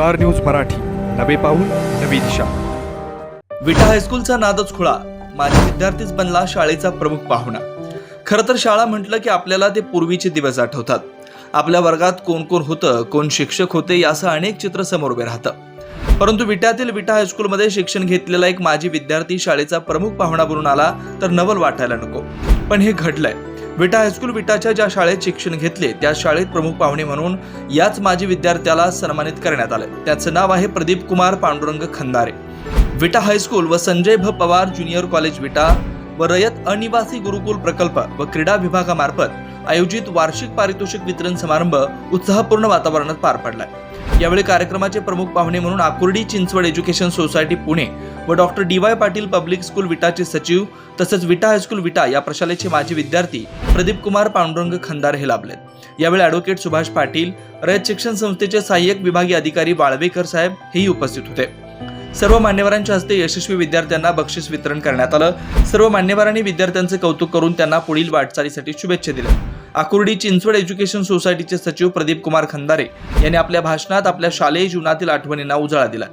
Star news Marathi. नवे पाऊल नवी दिशा. विटा हायस्कूलचा नादच खुळा. माझा विद्यार्थीच बनला शाळेचा प्रमुख पाहुणा. खरं तर शाळा म्हटलं की आपल्याला ते पूर्वीचे दिवस आठवतात. आपल्या वर्गात कोण कोण होतं कोण शिक्षक होते याचं अनेक चित्र समोर उभे राहतं. परंतु विट्यातील विटा हायस्कूलमध्ये शिक्षण घेतलेला एक माजी विद्यार्थी शाळेचा प्रमुख पाहुणा बनून आला तर नवल वाटायला नको. पण हे घडलंय. विटा हायस्कूल विटाच्या ज्या शाळेत शिक्षण घेतले त्या शाळेत प्रमुख पाहुणे म्हणून याच माजी विद्यार्थ्याला सन्मानित करण्यात आले. त्याचं नाव आहे प्रदीप कुमार पांडुरंग खंदारे. विटा हायस्कूल व संजय भ. पवार ज्युनियर कॉलेज विटा व रयत अनिवासी गुरुकुल प्रकल्प व क्रीडा विभागामार्फत आयोजित वार्षिक पारितोषिक वितरण समारंभ उत्साहपूर्ण वातावरणात पार पडलाय. यावेळी कार्यक्रमाचे प्रमुख पाहुणे म्हणून आकुर्डी चिंचवड एज्युकेशन सोसायटी पुणे व doctor D Y Patil public school विटाचे सचिव तसंच विटा हायस्कूल विटा या प्रशालेचे माजी विद्यार्थी प्रदीप कुमार पांडुरंग खंदार हे लाभलेत. यावेळी ॲडव्होकेट सुभाष पाटील रयत शिक्षण संस्थेचे सहाय्यक विभागीय अधिकारी वाळवेकर साहेब हेही उपस्थित होते. सर्व मान्यवरांच्या हस्ते यशस्वी विद्यार्थ्यांना बक्षीस वितरण करण्यात आलं. सर्व मान्यवरांनी विद्यार्थ्यांचे कौतुक करून त्यांना पुढील वाटचालीसाठी शुभेच्छा दिल्या. आकुर्डी चिंचवड एज्युकेशन सोसायटीचे सचिव प्रदीप कुमार खंदारे यांनी आपल्या भाषणात आपल्या शालेय जीवनातील आठवणींना उजाळा दिला.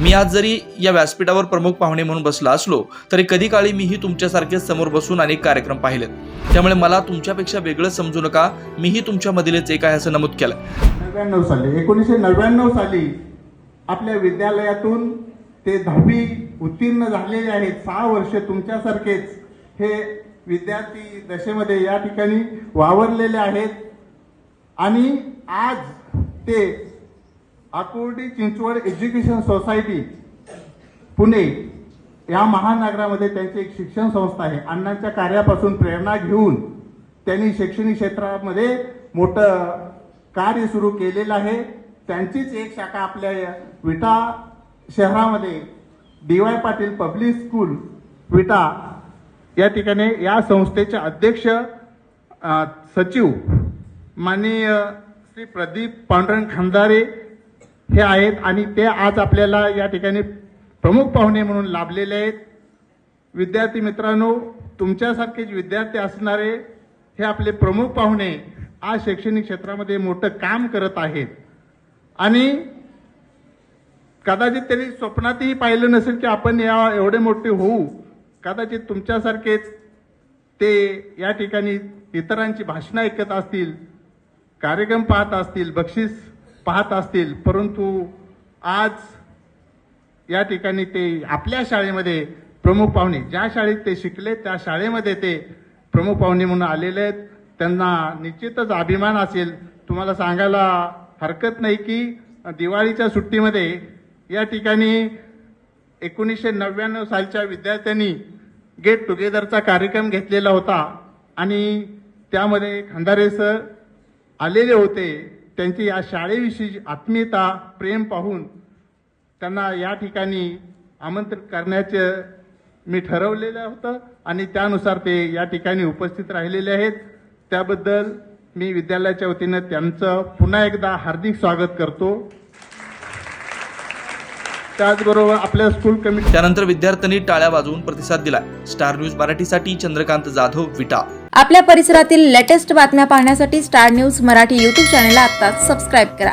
मी आज जरी या व्यासपीठावर प्रमुख पाहुणे म्हणून बसला असलो तरी कधी काळी मीही तुमच्यासारखेच समोर बसून अनेक कार्यक्रम पाहिलेत. त्यामुळे मला तुमच्यापेक्षा वेगळं समजू नका मीही तुमच्यामधीलच एक आहे असं नमूद केलं नव्याण्णव साली एकोणीसशे नव्याण्णव साली आपल्या विद्यालयातून ते दहावी उत्तीर्ण झालेले आहेत सहा वर्ष तुमच्यासारखेच. हे विद्यार्थी दशेमध्ये या ठिकाणी वावरलेले आहेत. आणि आज ते आकुर्डी चिंचवड एज्युकेशन सोसायटी पुणे या महानगरामध्ये त्यांची एक शिक्षण संस्था आहे. अण्णांच्या कार्यापासून प्रेरणा घेऊन त्यांनी शैक्षणिक क्षेत्रामध्ये मोठं कार्य सुरू केलेलं आहे. त्यांचीच एक शाखा आपल्या विटा शहरामध्ये D Y Patil public school Vita या ठिकाणी या संस्थेचे अध्यक्ष सचिव माननीय श्री प्रदीप पांडुरंग खंदारे हे आहेत आणि ते आज आपल्याला या ठिकाणी प्रमुख पाहुणे म्हणून लाभलेले आहेत. विद्यार्थी मित्रांनो तुमच्यासारखेच विद्यार्थी असणारे हे आपले प्रमुख पाहुणे आज शैक्षणिक क्षेत्रामध्ये मोठं काम करत आहेत. आणि कदाचित त्यांनी स्वप्नातही पाहिलं नसेल की आपण या एवढे मोठे होऊ. कदाचित तुमच्यासारखेच ते या ठिकाणी इतरांची भाषणं ऐकत असतील कार्यक्रम पाहत असतील बक्षीस पाहत असतील परंतु आज या ठिकाणी ते आपल्या शाळेमध्ये प्रमुख पाहुणे ज्या शाळेत ते शिकले त्या शाळेमध्ये ते प्रमुख पाहुणे म्हणून आलेले आहेत. त्यांना निश्चितच अभिमान असेल. तुम्हाला सांगायला हरकत नाही की दिवाळीच्या सुट्टीमध्ये या ठिकाणी एकोणीसशे नव्याण्णव सालच्या विद्यार्थ्यांनी गेट टुगेदरचा कार्यक्रम घेतलेला होता. आणि त्यामध्ये खंदारे सर आलेले होते. त्यांची या शाळेविषयी आत्मीयता प्रेम पाहून त्यांना या ठिकाणी आमंत्रित करण्याचं मी ठरवलेलं होतं. आणि त्यानुसार ते या ठिकाणी उपस्थित राहिलेले आहेत. त्याबद्दल मी विद्यालयाच्या वतीनं त्यांचं पुन्हा एकदा हार्दिक स्वागत करतो. त्याचबरोबर आपल्या स्कूल कमिटी त्यानंतर विद्यार्थ्यांनी टाळ्या वाजवून प्रतिसाद दिला स्टार न्यूज मराठीसाठी चंद्रकांत जाधव विटा. आपल्या परिसरातील लेटेस्ट बातम्या पाहण्यासाठी स्टार न्यूज मराठी यूट्यूब चॅनलला आत्ताच सबस्क्राईब करा.